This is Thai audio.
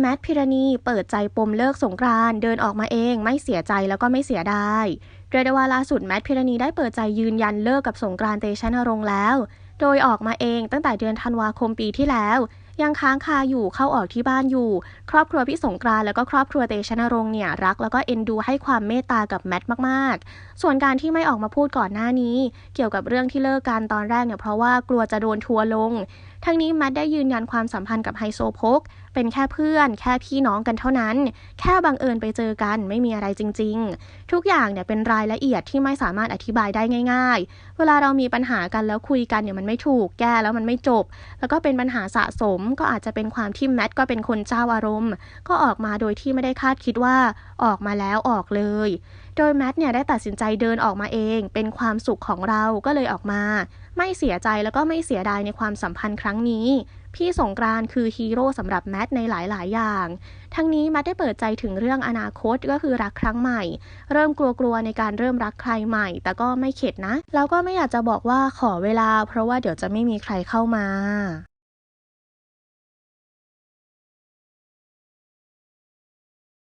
แมทพิรณีเปิดใจปมเลิกสงกรานเดินออกมาเองไม่เสียใจแล้วก็ไม่เสียดายเรียกได้ว่าล่าสุดแมทพิรณีได้เปิดใจยืนยันเลิกกับสงกรานเตชะนรงค์แล้ว โดยออกมาเองตั้งแต่เดือนธันวาคมปีที่แล้วยังค้างคาอยู่เข้าออกที่บ้านอยู่ ครอบครัวพี่สงกรานแล้วก็ครอบครัวเตชะนรงค์เนี่ยรักแล้วก็เอ็นดูให้ความเมตตากับแมทมากๆ ส่วนการที่ไม่ออกมาพูดก่อนหน้านี้ เกี่ยวกับเรื่องที่เลิกกันตอนแรกเนี่ยเพราะว่ากลัวจะโดนทัวลง ทั้งนี้แมทได้ยืนยันความสัมพันธ์กับไฮโซโพกเป็นแค่เพื่อน แค่พี่น้องกันเท่านั้น แค่บังเอิญไปเจอกันไม่มีอะไรจริง ๆ ทุกอย่างเนี่ยเป็นรายละเอียดที่ไม่สามารถอธิบายได้ง่าย ๆ เวลาเรามีปัญหากันแล้วคุยกันเนี่ยมันไม่ถูกแก้แล้วมันไม่จบ แล้วก็เป็นปัญหาสะสมก็อาจจะเป็นความที่แมทก็เป็นคนเจ้าอารมณ์ ก็ออกมาโดยที่ไม่ได้คาดคิดว่าออกมาแล้วออกเลย โดยแมทเนี่ยได้ตัดสินใจเดินออกมาเอง เป็นความสุขของเราก็เลยออกมา ไม่เสียใจแล้วก็ไม่เสียดายในความสัมพันธ์ครั้งนี้พี่สงกรานคือฮีโร่สำหรับแมทในหลาย ๆ อย่าง ทั้งนี้แมทได้เปิดใจถึงเรื่องอนาคตก็คือรักครั้งใหม่ เริ่มกลัว ๆ ในการเริ่มรักใครใหม่ แต่ก็ไม่เข็ดนะ แล้วก็ไม่อยากจะบอกว่าขอเวลา เพราะว่าเดี๋ยวจะไม่มีใครเข้ามา